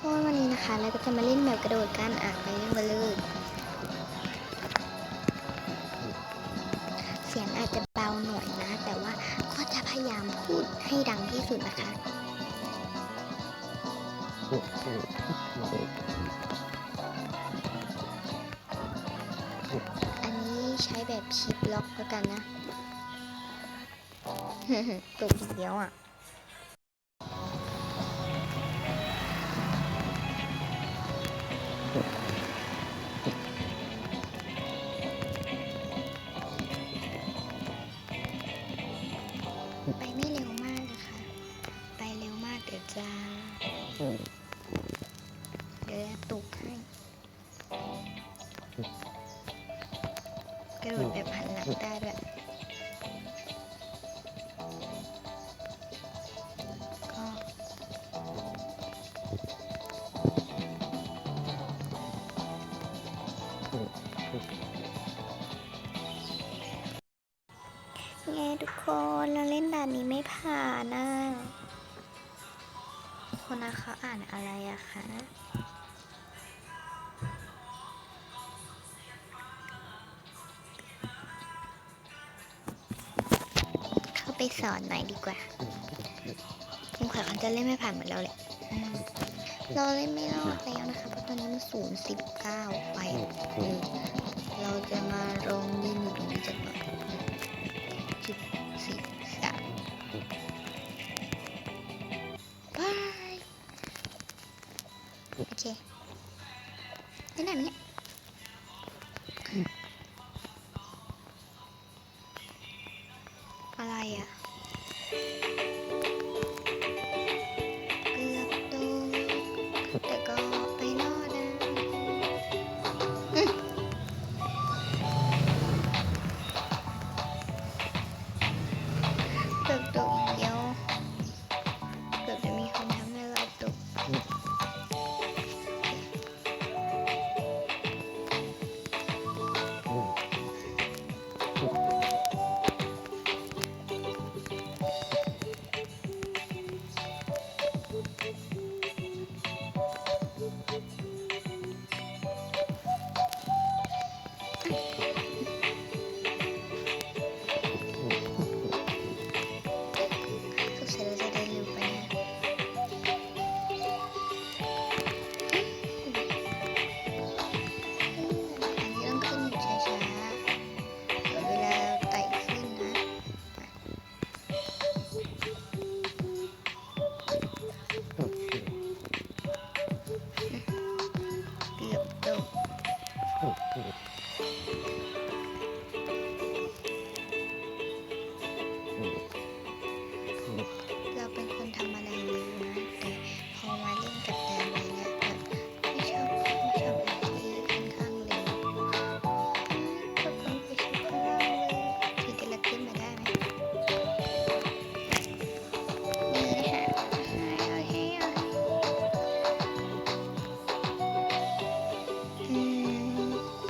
พราะว่าวันนี้นะคะเราก็จะมาเล่นแบบกระโดดกันอะไปเล่นกันเลยเสียงอาจจะเบาหน่อยนะ แต่ว่าก็จะพยายามพูดให้ดังที่สุดนะคะอันนี้ใช้แบบชิปล็อกแล้วกันนะตกอีกแล้วอะ จะเดี๋ยวจะตกให้กระโดดแบบหันหลังได้ด้วยก็ไงทุกคนเราเล่นด่านนี้ไม่ผ่านนะ คนนั้นเขาอ่านอะไรอะคะเข้าไปสอนหน่อยดีกว่าคุณขวัญเขาจะเล่นไม่ผ่านเหมือนเราแหละเราเล่นไม่รอดแล้วนะคะเพราะตอนนี้มันศูนย์สิบเก้าไป โอเคได้ไหนไหมเนี่ย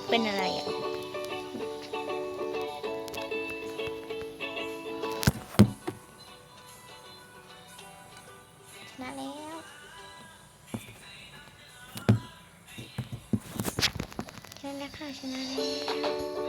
เป็นอะไรอะชนะแล้วชนะแล้วค่ะชนะแล้ว